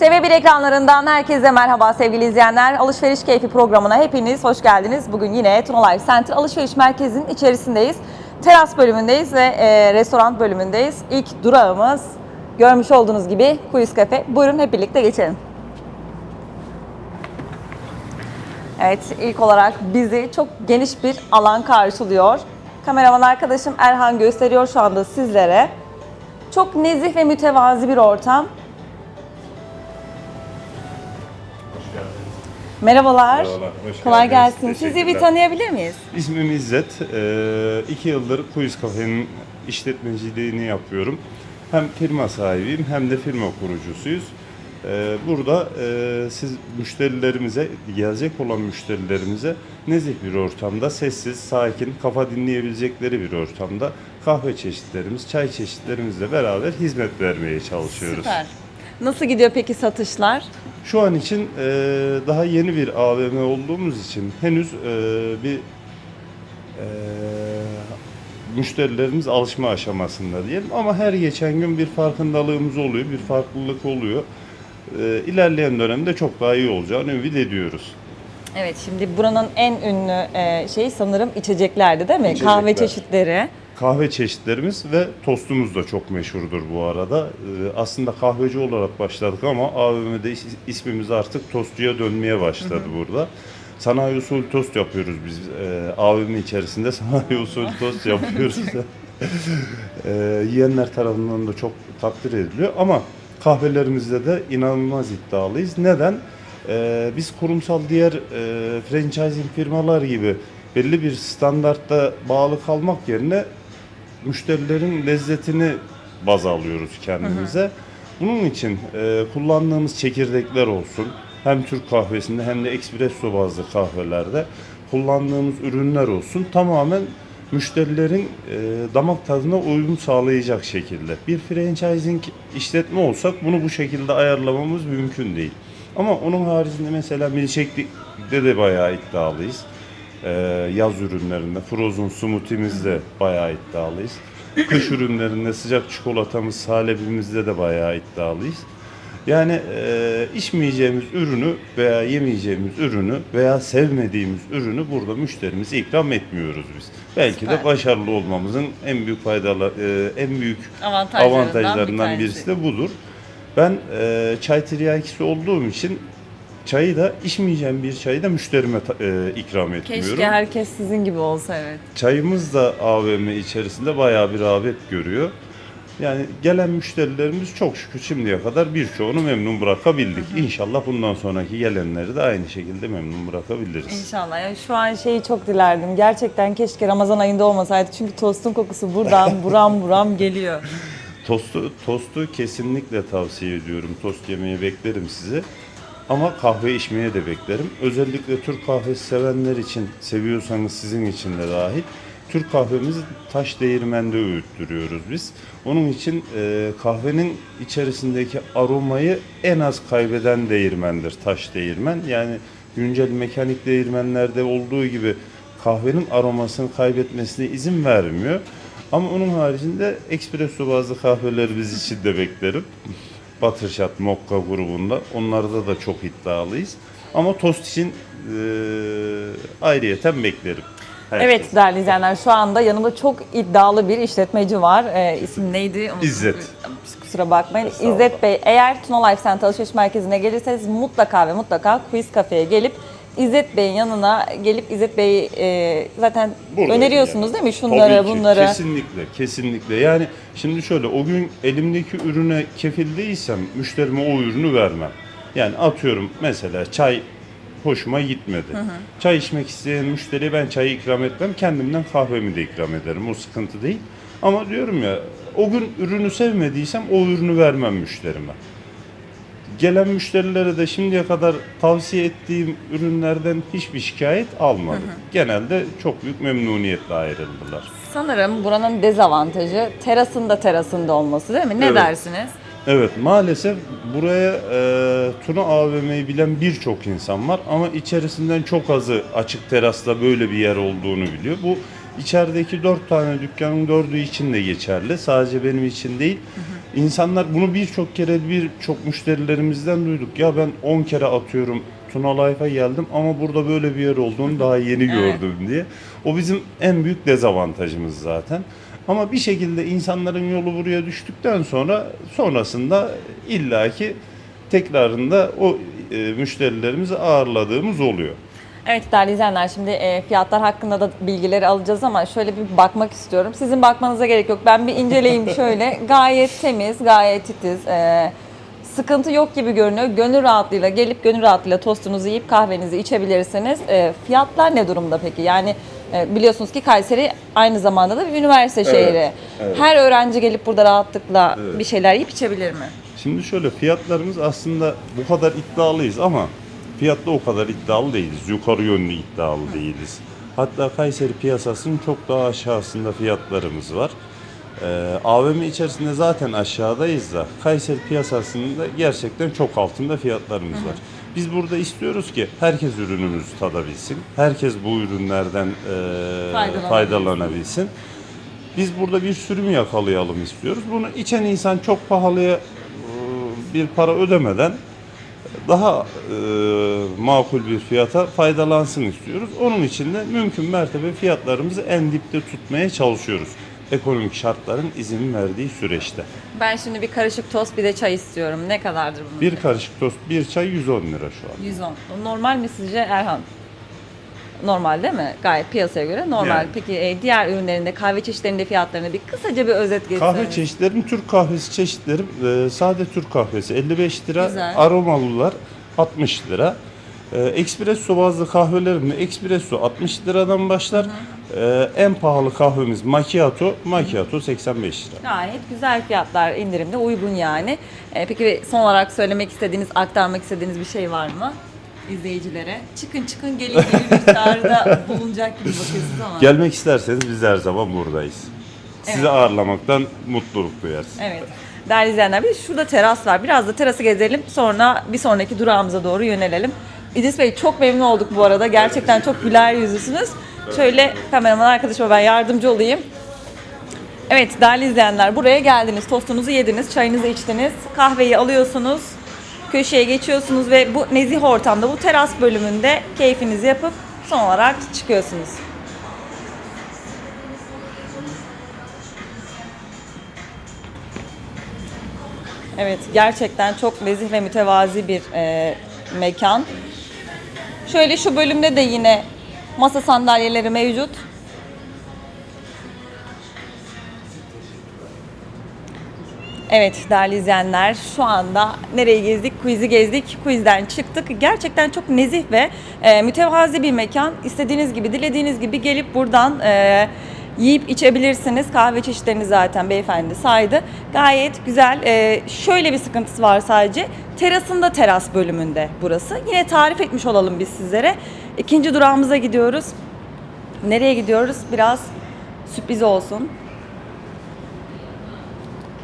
TV1 ekranlarından herkese merhaba sevgili izleyenler. Alışveriş Keyfi programına hepiniz hoş geldiniz. Bugün yine Tuna Center Alışveriş Merkezi'nin içerisindeyiz. Teras bölümündeyiz ve e, restoran bölümündeyiz. İlk durağımız görmüş olduğunuz gibi Kuyus Cafe. Buyurun hep birlikte geçelim. Evet, ilk olarak bizi çok geniş bir alan karşılıyor. Kameraman arkadaşım Erhan gösteriyor şu anda sizlere. Çok nezih ve mütevazi bir ortam. Merhabalar. Merhabalar, hoş Kolay geldiniz. gelsin. Sizi bir Teşekkürler. tanıyabilir miyiz? İsmim İzzet. Ee, iki yıldır Kuyuz Kafe'nin işletmeciliğini yapıyorum. Hem firma sahibiyim hem de firma kurucusuyuz. Ee, burada e, siz müşterilerimize, gelecek olan müşterilerimize nezih bir ortamda, sessiz, sakin, kafa dinleyebilecekleri bir ortamda kahve çeşitlerimiz, çay çeşitlerimizle beraber hizmet vermeye çalışıyoruz. Süper. Nasıl gidiyor peki satışlar? Şu an için e, daha yeni bir AVM olduğumuz için henüz e, bir e, müşterilerimiz alışma aşamasında diyelim ama her geçen gün bir farkındalığımız oluyor, bir farklılık oluyor. E, ilerleyen dönemde çok daha iyi olacağını ümit ediyoruz. Evet şimdi buranın en ünlü e, şeyi sanırım içeceklerdi değil mi? İçecekler. Kahve çeşitleri. Kahve çeşitlerimiz ve tostumuz da çok meşhurdur bu arada. Ee, Aslında kahveci olarak başladık ama AVM'de is- ismimiz artık tostçuya dönmeye başladı burada. Sanayi usulü tost yapıyoruz biz. Ee, AVM içerisinde sanayi usulü tost yapıyoruz. Ee, yiyenler tarafından da çok takdir ediliyor ama kahvelerimizde de inanılmaz iddialıyız. Neden? Ee, biz kurumsal diğer e, franchising firmalar gibi belli bir standartta bağlı kalmak yerine müşterilerin lezzetini baz alıyoruz kendimize. Bunun için e, kullandığımız çekirdekler olsun, hem Türk kahvesinde hem de espresso bazlı kahvelerde kullandığımız ürünler olsun tamamen müşterilerin e, damak tadına uyum sağlayacak şekilde. Bir franchising işletme olsak bunu bu şekilde ayarlamamız mümkün değil. Ama onun haricinde mesela milkshake'de de bayağı iddialıyız. Ee, yaz ürünlerinde, frozen smoothie'mizde bayağı iddialıyız. Kış ürünlerinde sıcak çikolatamız, salebimizde de bayağı iddialıyız. Yani e, içmeyeceğimiz ürünü veya yemeyeceğimiz ürünü veya sevmediğimiz ürünü burada müşterimize ikram etmiyoruz biz. Belki de Süper. başarılı olmamızın en büyük faydalı, e, en büyük Avantajlarından bir avantajlarından tanesi. birisi de budur. Ben e, çay tiryakisi olduğum için çayı da içmeyeceğim bir çayı da müşterime e, ikram etmiyorum. Keşke herkes sizin gibi olsa evet. Çayımız da AVM içerisinde bayağı bir rağbet görüyor. Yani gelen müşterilerimiz çok şükür şimdiye kadar birçoğunu memnun bırakabildik. İnşallah bundan sonraki gelenleri de aynı şekilde memnun bırakabiliriz. İnşallah. Ya şu an şeyi çok dilerdim. Gerçekten keşke Ramazan ayında olmasaydı. Çünkü tostun kokusu buradan buram buram geliyor. Tostu, tostu kesinlikle tavsiye ediyorum. Tost yemeyi beklerim sizi. Ama kahve içmeye de beklerim. Özellikle Türk kahvesi sevenler için, seviyorsanız sizin için de dahil. Türk kahvemizi taş değirmende öğüttürüyoruz biz. Onun için e, kahvenin içerisindeki aromayı en az kaybeden değirmendir taş değirmen. Yani güncel mekanik değirmenlerde olduğu gibi kahvenin aromasını kaybetmesine izin vermiyor. Ama onun haricinde espresso bazı kahveleri biz için de beklerim. Buttershot, Mokka grubunda. Onlarda da çok iddialıyız. Ama tost için e, ayrıyeten beklerim. Herkes. Evet değerli izleyenler şu anda yanımda çok iddialı bir işletmeci var. Ee, isim neydi? İzzet. Kusura bakmayın. İzzet Bey eğer Tuna Life Center alışveriş merkezine gelirseniz mutlaka ve mutlaka Quiz Cafe'ye gelip İzzet Bey'in yanına gelip İzzet Bey'i e, zaten Buradayım öneriyorsunuz yani. değil mi? Şunları, Tabii ki, bunları. Kesinlikle, kesinlikle. Yani şimdi şöyle, o gün elimdeki ürüne kefil değilsem müşterime o ürünü vermem. Yani atıyorum mesela çay hoşuma gitmedi. Çay içmek isteyen müşteriye ben çayı ikram etmem, kendimden kahvemi de ikram ederim. O sıkıntı değil. Ama diyorum ya, o gün ürünü sevmediysem o ürünü vermem müşterime. Gelen müşterilere de şimdiye kadar tavsiye ettiğim ürünlerden hiçbir şikayet almadım. Genelde çok büyük memnuniyetle ayrıldılar. Sanırım buranın dezavantajı terasında terasında olması değil mi? Ne Evet. dersiniz? Evet maalesef buraya e, Tuna AVM'yi bilen birçok insan var ama içerisinden çok azı açık terasla böyle bir yer olduğunu biliyor. Bu İçerideki dört tane dükkanın dördü için de geçerli. Sadece benim için değil. İnsanlar bunu birçok kere birçok müşterilerimizden duyduk. Ya ben 10 kere atıyorum Tuna Life'a geldim ama burada böyle bir yer olduğunu daha yeni gördüm diye. O bizim en büyük dezavantajımız zaten. Ama bir şekilde insanların yolu buraya düştükten sonra sonrasında illaki tekrarında o e, müşterilerimizi ağırladığımız oluyor. Evet değerli izleyenler şimdi e, fiyatlar hakkında da bilgileri alacağız ama şöyle bir bakmak istiyorum. Sizin bakmanıza gerek yok. Ben bir inceleyeyim şöyle. Gayet temiz, gayet titiz. E, sıkıntı yok gibi görünüyor. Gönül rahatlığıyla gelip gönül rahatlığıyla tostunuzu yiyip kahvenizi içebilirsiniz. E, fiyatlar ne durumda peki? Yani e, biliyorsunuz ki Kayseri aynı zamanda da bir üniversite şehri. evet. Her öğrenci gelip burada rahatlıkla Evet. bir şeyler yiyip içebilir mi? Şimdi şöyle fiyatlarımız aslında bu kadar iddialıyız ama fiyatta o kadar iddialı değiliz. Yukarı yönlü iddialı değiliz. Hatta Kayseri piyasasının çok daha aşağısında fiyatlarımız var. Ee, AVM içerisinde zaten aşağıdayız da Kayseri piyasasında gerçekten çok altında fiyatlarımız var. Biz burada istiyoruz ki herkes ürünümüzü tadabilsin. Herkes bu ürünlerden e, Faydalanabilsin. faydalanabilsin. Biz burada bir sürüm yakalayalım istiyoruz. Bunu içen insan çok pahalıya e, bir para ödemeden daha e, makul bir fiyata faydalansın istiyoruz. Onun için de mümkün mertebe fiyatlarımızı en dipte tutmaya çalışıyoruz. Ekonomik şartların izin verdiği süreçte. Ben şimdi bir karışık tost bir de çay istiyorum. Ne kadardır bunun? Bir karışık tost, bir çay 110 lira şu an. 110. Normal mi sizce Erhan? Normal değil mi? Gayet piyasaya göre normal. Yani. Peki e, diğer ürünlerinde, kahve çeşitlerinde fiyatlarını bir kısaca bir özet geçseniz. Kahve çeşitlerim, Türk kahvesi çeşitlerim, e, sade Türk kahvesi 55 lira, Güzel. aromalılar 60 lira. E, espresso bazlı kahvelerim de espresso 60 liradan başlar. E, en pahalı kahvemiz macchiato, macchiato 85 lira. Gayet güzel fiyatlar indirimde uygun yani. E, peki son olarak söylemek istediğiniz, aktarmak istediğiniz bir şey var mı? İzleyicilere. Çıkın çıkın gelin gibi bir çağrıda bulunacak gibi bakıyorsunuz ama. Gelmek isterseniz biz her zaman buradayız. Sizi Evet. ağırlamaktan mutluluk duyarız. Evet. Değerli izleyenler bir de şurada teras var. Biraz da terası gezelim. Sonra bir sonraki durağımıza doğru yönelelim. İdris Bey çok memnun olduk bu arada. Gerçekten çok güler yüzlüsünüz. Şöyle kameraman arkadaşıma ben yardımcı olayım. Evet değerli izleyenler buraya geldiniz. Tostunuzu yediniz, çayınızı içtiniz. Kahveyi alıyorsunuz. Köşeye geçiyorsunuz ve bu nezih ortamda bu teras bölümünde keyfinizi yapıp son olarak çıkıyorsunuz. Evet, gerçekten çok nezih ve mütevazi bir e, mekan. Şöyle şu bölümde de yine masa sandalyeleri mevcut. Evet değerli izleyenler şu anda nereyi gezdik? Quiz'i gezdik. Quiz'den çıktık. Gerçekten çok nezih ve e, mütevazi bir mekan. İstediğiniz gibi, dilediğiniz gibi gelip buradan e, yiyip içebilirsiniz. Kahve çeşitlerini zaten beyefendi saydı. Gayet güzel. E, şöyle bir sıkıntısı var sadece. Terasında teras bölümünde burası. Yine tarif etmiş olalım biz sizlere. İkinci durağımıza gidiyoruz. Nereye gidiyoruz? Biraz sürpriz olsun.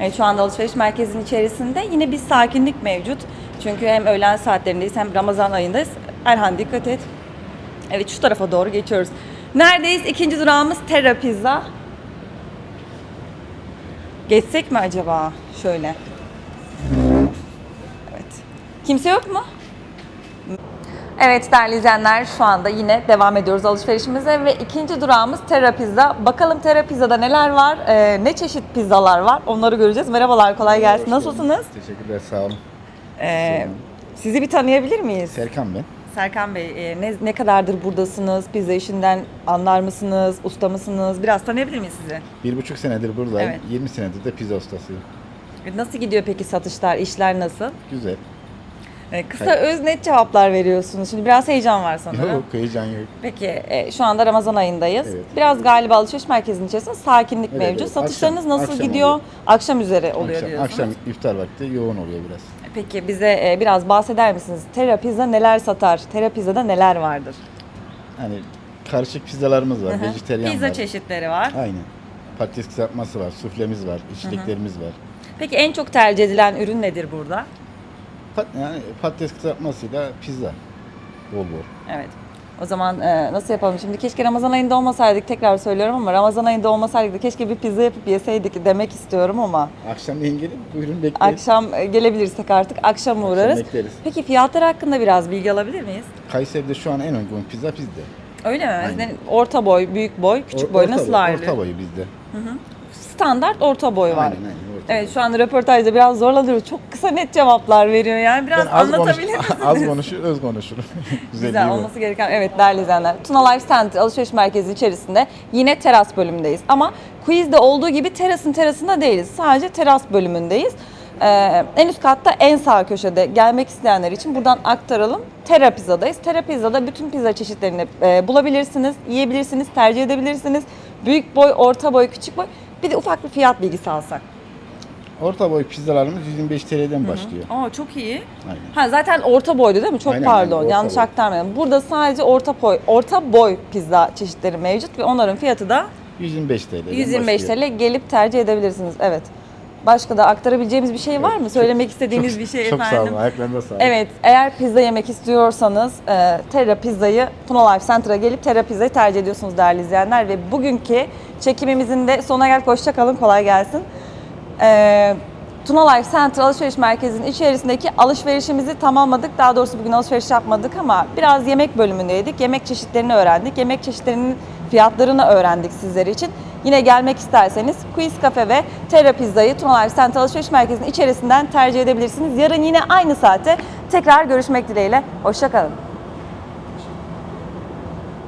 Evet, şu anda alışveriş merkezinin içerisinde yine bir sakinlik mevcut. Çünkü hem öğlen saatlerindeyiz hem Ramazan ayındayız. Erhan dikkat et. Evet şu tarafa doğru geçiyoruz. Neredeyiz? İkinci durağımız Terra Pizza. Geçsek mi acaba? Şöyle. Evet. Kimse yok mu? Evet değerli izleyenler şu anda yine devam ediyoruz alışverişimize ve ikinci durağımız Terra Pizza. Bakalım Terra Pizza'da neler var, e, ne çeşit pizzalar var onları göreceğiz. Merhabalar kolay gelsin. Nasılsınız? Teşekkürler, sağ olun. E, sizi bir tanıyabilir miyiz? Serkan ben. Serkan Bey e, ne, ne kadardır buradasınız? Pizza işinden anlar mısınız? Usta mısınız? Biraz tanıyabilir miyiz sizi? Bir buçuk senedir buradayım. Evet. 20 senedir de pizza ustasıyım. E, Nasıl gidiyor peki satışlar, işler nasıl? Güzel. E, kısa öz net cevaplar veriyorsunuz. Şimdi biraz heyecan var sanırım. Yok, heyecan yok. Peki e, şu anda Ramazan ayındayız. Evet. Biraz galiba alışveriş merkezinin içerisinde sakinlik Evet, mevcut. evet. Satışlarınız Akşam- nasıl akşam gidiyor? oluyor. Akşam üzere oluyor akşam, diyorsunuz. akşam iftar vakti yoğun oluyor biraz. Peki bize e, biraz bahseder misiniz? Terra Pizza neler satar? Terra Pizza'da neler vardır? Hani karışık pizzalarımız var, vejeteryan Pizza var. çeşitleri var. Aynen. Patates kızartması var, suflemiz var, içliklerimiz var. Peki en çok tercih edilen ürün nedir burada? Pat, yani patates kızartmasıyla pizza. Bol bol. Evet. O zaman e, nasıl yapalım şimdi? Keşke Ramazan ayında olmasaydık tekrar söylüyorum ama Ramazan ayında olmasaydık da keşke bir pizza yapıp yeseydik demek istiyorum ama Akşamleyin gelin buyurun bekleyin. akşam e, gelebilirsek artık akşam uğrarız. bekleriz. Peki fiyatlar hakkında biraz bilgi alabilir miyiz? Kayseri'de şu an en uygun pizza bizde. Öyle mi? Aynen. Yani Orta boy, büyük boy, küçük Or- boy orta nasıl boy, ayrılıyor? Orta boyu bizde. Standart orta boy var. Aynen aynen. Evet şu an röportajda biraz zorlanıyoruz. Çok kısa net cevaplar veriyor yani. Biraz Ben az, konuş, anlatabilir misiniz? az konuşur, öz konuşurum. Güzel, Güzel olması gereken evet değerli izleyenler. Tuna Life Center alışveriş merkezi içerisinde yine teras bölümündeyiz. Ama quizde olduğu gibi terasın terasında değiliz. Sadece teras bölümündeyiz. Ee, en üst katta en sağ köşede gelmek isteyenler için buradan aktaralım. Terra Pizza'da bütün pizza çeşitlerini e, bulabilirsiniz, yiyebilirsiniz, tercih edebilirsiniz. Büyük boy, orta boy, küçük boy. Bir de ufak bir fiyat bilgisi alsak. Orta boy pizzalarımız 125 TL'den başlıyor. Aa çok iyi. Aynen. Ha zaten orta boydu değil mi? Çok Aynen, pardon. aynen, orta yanlış boy. aktarmadım. Burada sadece orta boy orta boy pizza çeşitleri mevcut ve onların fiyatı da 125 TL'den 125 başlıyor. TL gelip tercih edebilirsiniz. Evet. Başka da aktarabileceğimiz bir şey var mı? Söylemek istediğiniz bir şey Çok efendim. sağ olun, ayaklarınıza sağlık. Evet, eğer pizza yemek istiyorsanız e, Terra Pizza'yı Tuna Life Center'a gelip Terra Pizza'yı tercih ediyorsunuz değerli izleyenler ve bugünkü çekimimizin de sonuna geldik. Hoşça kalın, kolay gelsin. E, Tuna Life Center alışveriş merkezinin içerisindeki alışverişimizi tamamladık. Daha doğrusu bugün alışveriş yapmadık ama biraz yemek bölümündeydik. Yemek çeşitlerini öğrendik. Yemek çeşitlerinin fiyatlarını öğrendik sizler için. Yine gelmek isterseniz Quiz Cafe ve Terra Pizza'yı Tuna Life Center alışveriş merkezinin içerisinden tercih edebilirsiniz. Yarın yine aynı saate tekrar görüşmek dileğiyle. Hoşçakalın.